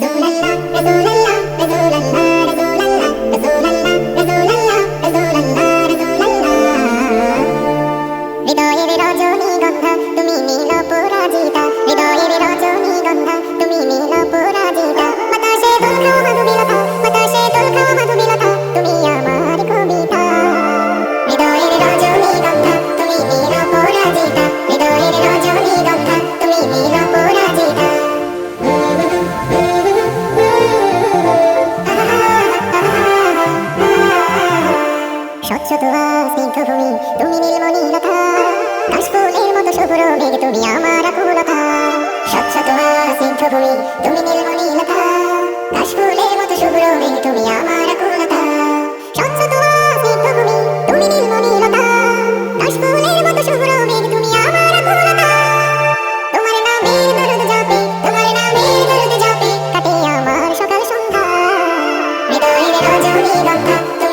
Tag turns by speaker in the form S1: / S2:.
S1: হৃদয়ের স্বচ্ছ তোয়া স্নিগ্ধভূমি তুমি নীলমণিলতা কাশফুলের মতো শুভ্র মেঘ তুমি আমার আকুলতা স্বচ্ছ তোয়া স্নিগ্ধভূমি তুমি নীলমণিলতা কাশফুলের মতো শুভ্র মেঘ তুমি আমার আকুলতা স্বচ্ছ তোয়া স্নিগ্ধভূমি তুমি নীলমণিলতা কাশফুলের মতো শুভ্র মেঘ তুমি আমার আকুলতা তোমার নামের দরুদ জাপে তোমার নামের দরুদ জাপে কাটে আমার সকাল সন্ধ্যা হৃদয়ের রজনীগন্ধা তুমি